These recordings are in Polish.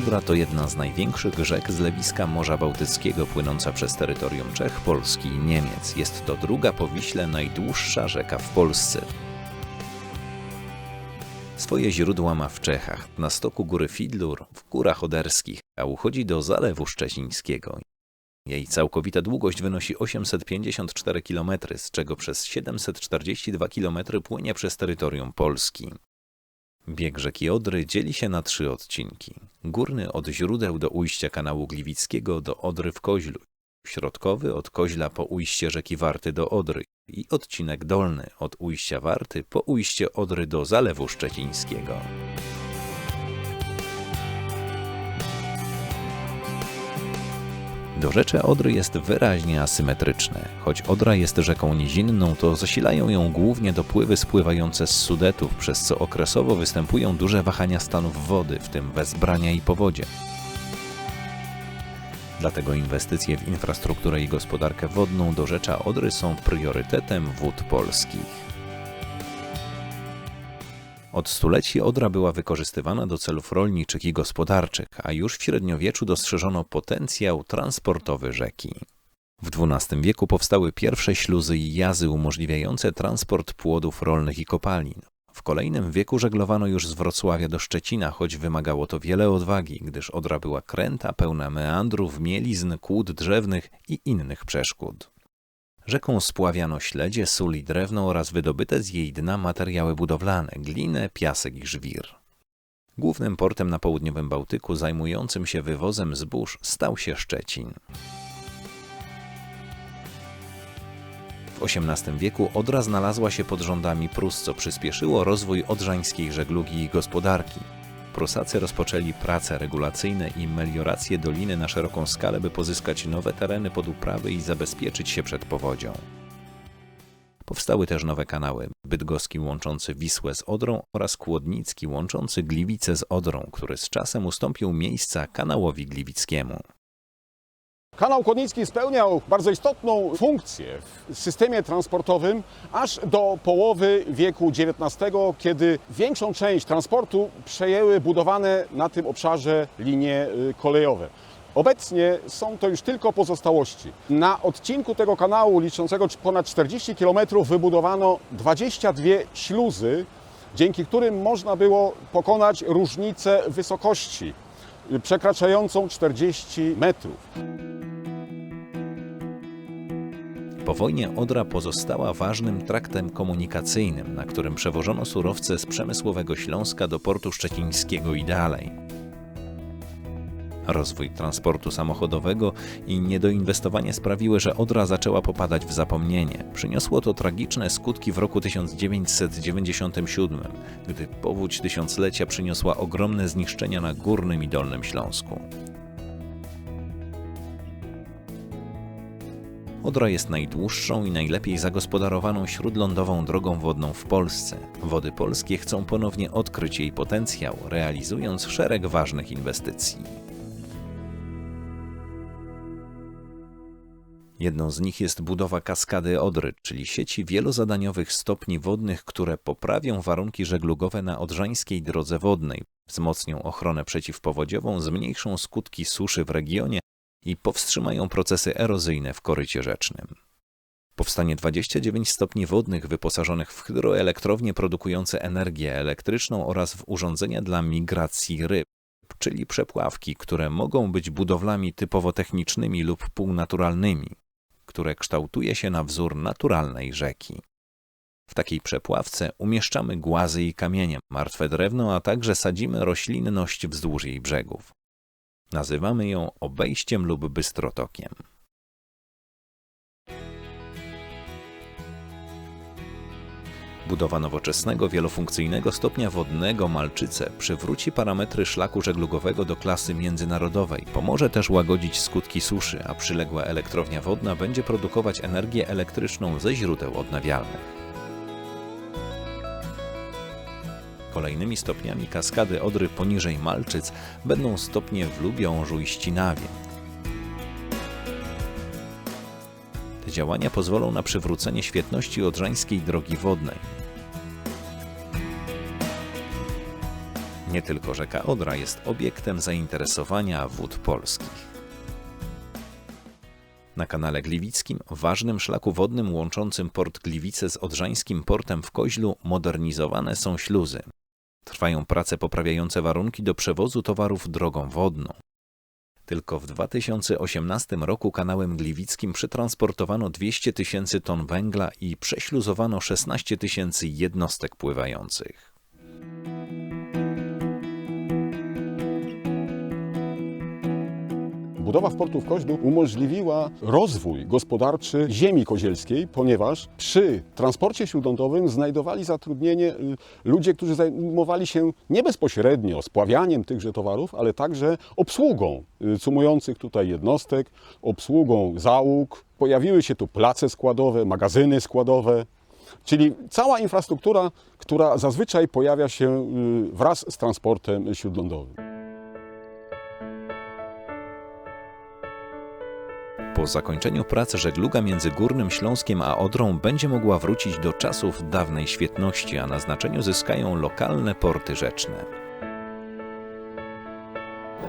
Odra to jedna z największych rzek zlewiska Morza Bałtyckiego płynąca przez terytorium Czech, Polski i Niemiec. Jest to druga po Wiśle najdłuższa rzeka w Polsce. Swoje źródła ma w Czechach, na stoku góry Fidlur, w Górach Oderskich, a uchodzi do Zalewu Szczecińskiego. Jej całkowita długość wynosi 854 km, z czego przez 742 km płynie przez terytorium Polski. Bieg rzeki Odry dzieli się na trzy odcinki. Górny od źródeł do ujścia kanału Gliwickiego do Odry w Koźlu, środkowy od Koźla po ujście rzeki Warty do Odry i odcinek dolny od ujścia Warty po ujście Odry do Zalewu Szczecińskiego. Dorzecze Odry jest wyraźnie asymetryczne. Choć Odra jest rzeką nizinną, to zasilają ją głównie dopływy spływające z Sudetów, przez co okresowo występują duże wahania stanów wody, w tym wezbrania i powodzie. Dlatego inwestycje w infrastrukturę i gospodarkę wodną dorzecza Odry są priorytetem wód polskich. Od stuleci Odra była wykorzystywana do celów rolniczych i gospodarczych, a już w średniowieczu dostrzeżono potencjał transportowy rzeki. W XII wieku powstały pierwsze śluzy i jazy umożliwiające transport płodów rolnych i kopalin. W kolejnym wieku żeglowano już z Wrocławia do Szczecina, choć wymagało to wiele odwagi, gdyż Odra była kręta, pełna meandrów, mielizn, kłód drzewnych i innych przeszkód. Rzeką spławiano śledzie, sól i drewno oraz wydobyte z jej dna materiały budowlane, glinę, piasek i żwir. Głównym portem na południowym Bałtyku zajmującym się wywozem zbóż stał się Szczecin. W XVIII wieku Odra znalazła się pod rządami Prus, co przyspieszyło rozwój odrzańskiej żeglugi i gospodarki. Prusacy rozpoczęli prace regulacyjne i meliorację doliny na szeroką skalę, by pozyskać nowe tereny pod uprawy i zabezpieczyć się przed powodzią. Powstały też nowe kanały, bydgoski łączący Wisłę z Odrą oraz Kłodnicki łączący Gliwice z Odrą, który z czasem ustąpił miejsca kanałowi gliwickiemu. Kanał Kłodnicki spełniał bardzo istotną funkcję w systemie transportowym aż do połowy wieku XIX, kiedy większą część transportu przejęły budowane na tym obszarze linie y, kolejowe. Obecnie są to już tylko pozostałości. Na odcinku tego kanału liczącego ponad 40 km wybudowano 22 śluzy, dzięki którym można było pokonać różnicę wysokości y, przekraczającą 40 metrów. Po wojnie Odra pozostała ważnym traktem komunikacyjnym, na którym przewożono surowce z przemysłowego Śląska do portu szczecińskiego i dalej. Rozwój transportu samochodowego i niedoinwestowanie sprawiły, że Odra zaczęła popadać w zapomnienie. Przyniosło to tragiczne skutki w roku 1997, gdy powódź tysiąclecia przyniosła ogromne zniszczenia na Górnym i Dolnym Śląsku. Odra jest najdłuższą i najlepiej zagospodarowaną śródlądową drogą wodną w Polsce. Wody polskie chcą ponownie odkryć jej potencjał, realizując szereg ważnych inwestycji. Jedną z nich jest budowa kaskady Odry, czyli sieci wielozadaniowych stopni wodnych, które poprawią warunki żeglugowe na odrzańskiej drodze wodnej, wzmocnią ochronę przeciwpowodziową, zmniejszą skutki suszy w regionie i powstrzymają procesy erozyjne w korycie rzecznym. Powstanie 29 stopni wodnych wyposażonych w hydroelektrownie produkujące energię elektryczną oraz w urządzenia dla migracji ryb, czyli przepławki, które mogą być budowlami typowo technicznymi lub półnaturalnymi, które kształtuje się na wzór naturalnej rzeki. W takiej przepławce umieszczamy głazy i kamienie, martwe drewno, a także sadzimy roślinność wzdłuż jej brzegów. Nazywamy ją obejściem lub bystrotokiem. Budowa nowoczesnego, wielofunkcyjnego stopnia wodnego Malczyce przywróci parametry szlaku żeglugowego do klasy międzynarodowej. Pomoże też łagodzić skutki suszy, a przyległa elektrownia wodna będzie produkować energię elektryczną ze źródeł odnawialnych. Kolejnymi stopniami kaskady Odry poniżej Malczyc będą stopnie w Lubiążu i Ścinawie. Te działania pozwolą na przywrócenie świetności odrzańskiej drogi wodnej. Nie tylko rzeka Odra jest obiektem zainteresowania wód polskich. Na kanale Gliwickim, ważnym szlaku wodnym łączącym port Gliwice z Odrzańskim portem w Koźlu, modernizowane są śluzy. Trwają prace poprawiające warunki do przewozu towarów drogą wodną. Tylko w 2018 roku kanałem gliwickim przetransportowano 200 tysięcy ton węgla i prześluzowano 16 tysięcy jednostek pływających. Budowa w portu w Koźlu umożliwiła rozwój gospodarczy ziemi kozielskiej, ponieważ przy transporcie śródlądowym znajdowali zatrudnienie y, ludzie, którzy zajmowali się nie bezpośrednio spławianiem tychże towarów, ale także obsługą y, cumujących tutaj jednostek, obsługą załóg. Pojawiły się tu place składowe, magazyny składowe, czyli cała infrastruktura, która zazwyczaj pojawia się y, wraz z transportem śródlądowym. Po zakończeniu prac żegluga między Górnym Śląskiem a Odrą będzie mogła wrócić do czasów dawnej świetności, a na znaczeniu zyskają lokalne porty rzeczne.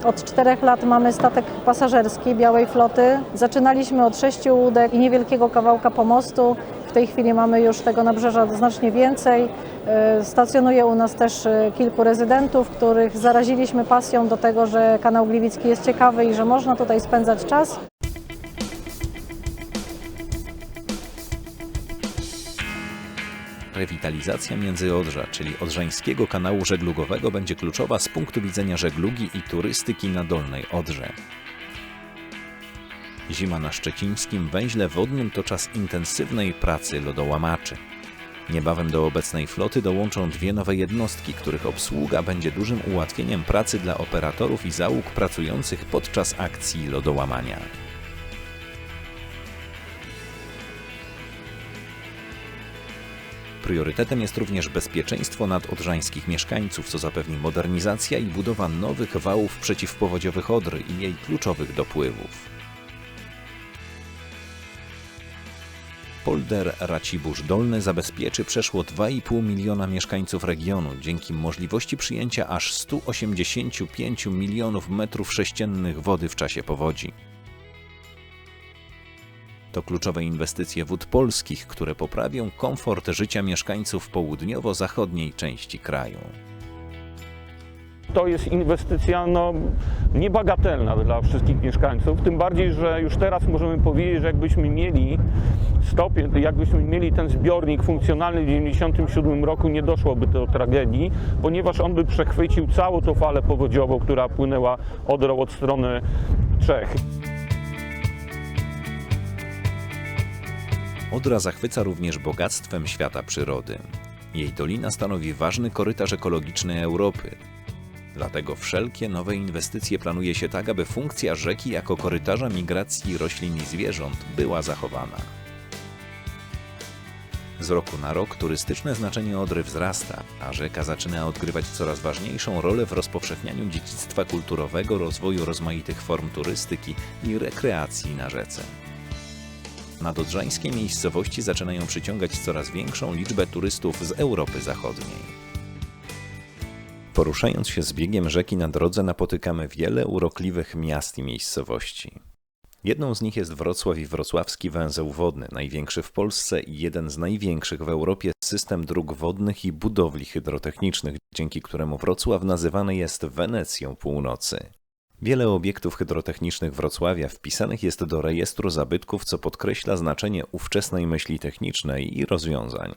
Od czterech lat mamy statek pasażerski Białej Floty. Zaczynaliśmy od sześciu łódek i niewielkiego kawałka pomostu. W tej chwili mamy już tego nabrzeża znacznie więcej. E, Stacjonuje u nas też e, kilku rezydentów, których zaraziliśmy pasją do tego, że kanał Gliwicki jest ciekawy i że można tutaj spędzać czas. Rewitalizacja Międzyodrza, czyli Odrzańskiego Kanału Żeglugowego, będzie kluczowa z punktu widzenia żeglugi i turystyki na Dolnej Odrze. Zima na szczecińskim węźle wodnym to czas intensywnej pracy lodołamaczy. Niebawem do obecnej floty dołączą dwie nowe jednostki, których obsługa będzie dużym ułatwieniem pracy dla operatorów i załóg pracujących podczas akcji lodołamania. Priorytetem jest również bezpieczeństwo nadodrzańskich mieszkańców, co zapewni modernizacja i budowa nowych wałów przeciwpowodziowych Odry i jej kluczowych dopływów. Polder Racibórz Dolny zabezpieczy przeszło 2,5 miliona mieszkańców regionu dzięki możliwości przyjęcia aż 185 milionów metrów sześciennych wody w czasie powodzi. To kluczowe inwestycje wód polskich, które poprawią komfort życia mieszkańców południowo-zachodniej części kraju. To jest inwestycja no, niebagatelna dla wszystkich mieszkańców, tym bardziej, że już teraz możemy powiedzieć, że jakbyśmy mieli stopień, jakbyśmy mieli ten zbiornik funkcjonalny w 1997 roku, nie doszłoby do tragedii, ponieważ on by przechwycił całą tą falę powodziową, która płynęła Odrą od strony Czech. Odra zachwyca również bogactwem świata przyrody. Jej dolina stanowi ważny korytarz ekologiczny Europy. Dlatego wszelkie nowe inwestycje planuje się tak, aby funkcja rzeki jako korytarza migracji roślin i zwierząt była zachowana. Z roku na rok turystyczne znaczenie Odry wzrasta, a rzeka zaczyna odgrywać coraz ważniejszą rolę w rozpowszechnianiu dziedzictwa kulturowego, rozwoju rozmaitych form turystyki i rekreacji na rzece. Nadodrzańskie miejscowości zaczynają przyciągać coraz większą liczbę turystów z Europy Zachodniej. Poruszając się z biegiem rzeki na drodze napotykamy wiele urokliwych miast i miejscowości. Jedną z nich jest Wrocław i wrocławski węzeł wodny, największy w Polsce i jeden z największych w Europie system dróg wodnych i budowli hydrotechnicznych, dzięki któremu Wrocław nazywany jest Wenecją Północy. Wiele obiektów hydrotechnicznych Wrocławia wpisanych jest do rejestru zabytków, co podkreśla znaczenie ówczesnej myśli technicznej i rozwiązań.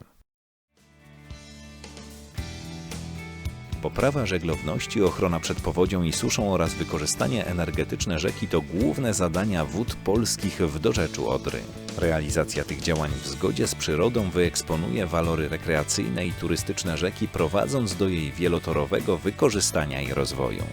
Poprawa żeglowności, ochrona przed powodzią i suszą oraz wykorzystanie energetyczne rzeki to główne zadania wód polskich w dorzeczu Odry. Realizacja tych działań w zgodzie z przyrodą wyeksponuje walory rekreacyjne i turystyczne rzeki, prowadząc do jej wielotorowego wykorzystania i rozwoju.